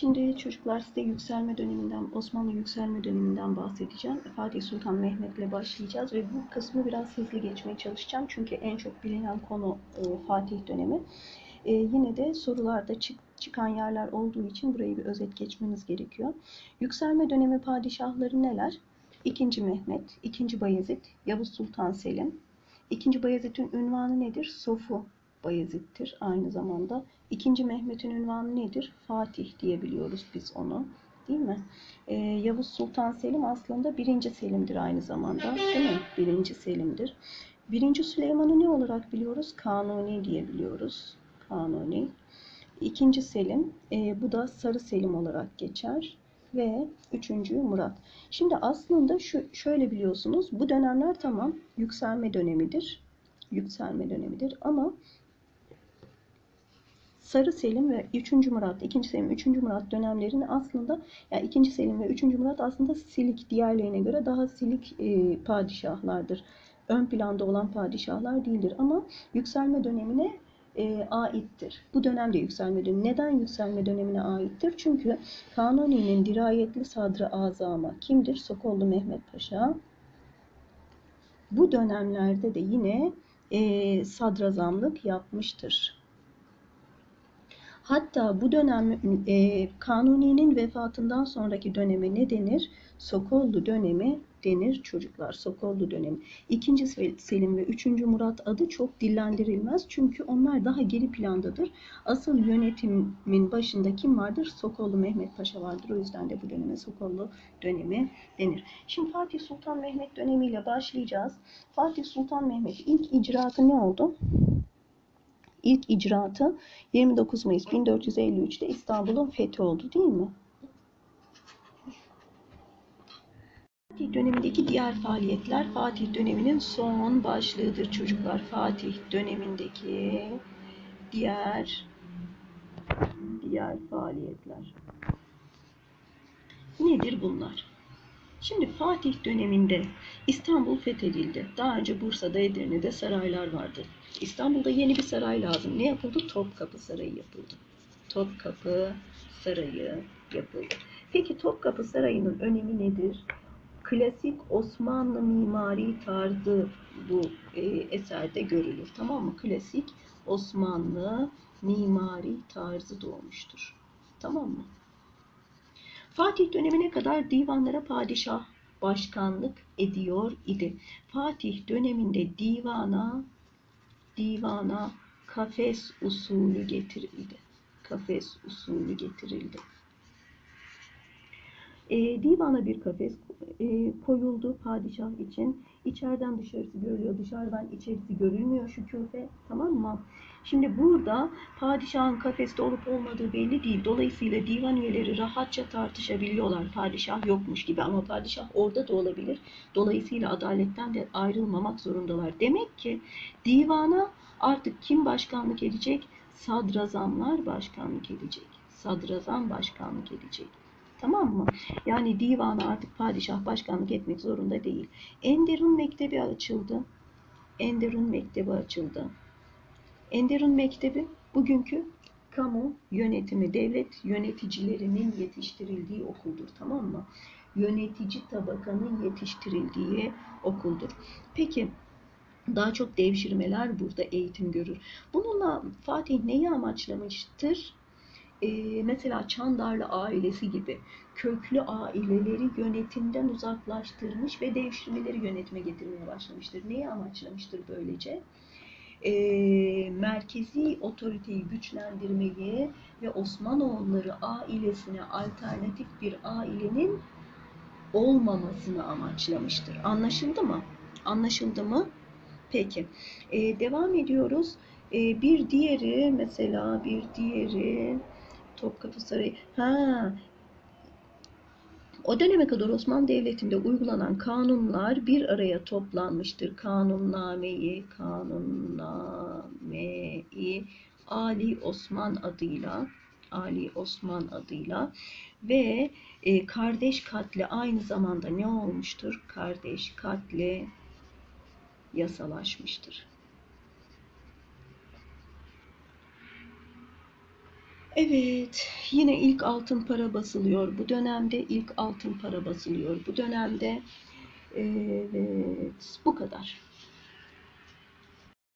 Şimdi çocuklar size yükselme döneminden, Osmanlı yükselme döneminden bahsedeceğim. Fatih Sultan Mehmet'le başlayacağız ve bu kısmı biraz hızlı geçmeye çalışacağım. Çünkü en çok bilinen konu e, Fatih dönemi. E, yine de sorularda çık, çıkan yerler olduğu için burayı bir özet geçmeniz gerekiyor. Yükselme dönemi padişahları neler? İkinci Mehmet, ikinci Bayezid, Yavuz Sultan Selim. İkinci Bayezid'in ünvanı nedir? Sofu Bayezid'dir aynı zamanda. İkinci Mehmet'in ünvanı nedir? Fatih diyebiliyoruz biz onu. Değil mi? Ee, Yavuz Sultan Selim aslında birinci Selim'dir aynı zamanda. Değil mi? Birinci Selim'dir. Birinci Süleyman'ı ne olarak biliyoruz? Kanuni diyebiliyoruz. Kanuni. İkinci Selim, e, bu da Sarı Selim olarak geçer. Ve üçüncü Murat. Şimdi aslında şu şöyle biliyorsunuz, bu dönemler tamam yükselme dönemidir. Yükselme dönemidir ama Sarı Selim ve 3. Murat, 2. Selim, 3. Murat dönemlerini aslında yani 2. Selim ve 3. Murat aslında silik diğerlerine göre daha silik e, padişahlardır. Ön planda olan padişahlar değildir ama yükselme dönemine e, aittir. Bu dönemde yükselme dönemi. Neden yükselme dönemine aittir? Çünkü Kanuni'nin dirayetli sadrı azama kimdir? Sokollu Mehmet Paşa. Bu dönemlerde de yine e, sadrazamlık yapmıştır. Hatta bu dönem e, Kanuni'nin vefatından sonraki döneme ne denir? Sokollu dönemi denir çocuklar. Sokollu dönemi. İkinci Selim ve üçüncü Murat adı çok dillendirilmez. Çünkü onlar daha geri plandadır. Asıl yönetimin başında kim vardır? Sokollu Mehmet Paşa vardır. O yüzden de bu döneme Sokollu dönemi denir. Şimdi Fatih Sultan Mehmet dönemiyle başlayacağız. Fatih Sultan Mehmet ilk icraatı ne oldu? İlk icraatı 29 Mayıs 1453'te İstanbul'un fethi oldu değil mi? Fatih dönemindeki diğer faaliyetler Fatih döneminin son başlığıdır çocuklar. Fatih dönemindeki diğer diğer faaliyetler. Nedir bunlar? Şimdi Fatih döneminde İstanbul fethedildi. Daha önce Bursa'da, Edirne'de saraylar vardı. İstanbul'da yeni bir saray lazım. Ne yapıldı? Topkapı Sarayı yapıldı. Topkapı Sarayı yapıldı. Peki Topkapı Sarayı'nın önemi nedir? Klasik Osmanlı mimari tarzı bu e, eserde görülür. Tamam mı? Klasik Osmanlı mimari tarzı doğmuştur. Tamam mı? Fatih dönemine kadar divanlara padişah başkanlık ediyor idi. Fatih döneminde divana divana kafes usulü getirildi. Kafes usulü getirildi. E, divana bir kafes e, koyuldu padişah için. İçeriden dışarısı görülüyor, dışarıdan içerisi görülmüyor şu küfe. Tamam mı? Şimdi burada padişahın kafeste olup olmadığı belli değil. Dolayısıyla divan üyeleri rahatça tartışabiliyorlar. Padişah yokmuş gibi ama padişah orada da olabilir. Dolayısıyla adaletten de ayrılmamak zorundalar. Demek ki divana artık kim başkanlık edecek? Sadrazamlar başkanlık edecek. Sadrazam başkanlık edecek. Tamam mı? Yani divana artık padişah başkanlık etmek zorunda değil. Enderun Mektebi açıldı. Enderun Mektebi açıldı. Enderun Mektebi bugünkü kamu yönetimi, devlet yöneticilerinin yetiştirildiği okuldur. Tamam mı? Yönetici tabakanın yetiştirildiği okuldur. Peki daha çok devşirmeler burada eğitim görür. Bununla Fatih neyi amaçlamıştır? Ee, mesela Çandarlı ailesi gibi köklü aileleri yönetimden uzaklaştırmış ve devşirmeleri yönetime getirmeye başlamıştır. Neyi amaçlamıştır böylece? Ee, merkezi otoriteyi güçlendirmeyi ve Osmanoğulları ailesine alternatif bir ailenin olmamasını amaçlamıştır. Anlaşıldı mı? Anlaşıldı mı? Peki. Ee, devam ediyoruz. Ee, bir diğeri mesela bir diğeri Topkapı Sarayı. Ha, o döneme kadar Osmanlı Devleti'nde uygulanan kanunlar bir araya toplanmıştır. Kanunnameyi, kanunnameyi Ali Osman adıyla Ali Osman adıyla ve e, kardeş katli aynı zamanda ne olmuştur? Kardeş katli yasalaşmıştır. Evet, yine ilk altın para basılıyor. Bu dönemde ilk altın para basılıyor. Bu dönemde evet, bu kadar.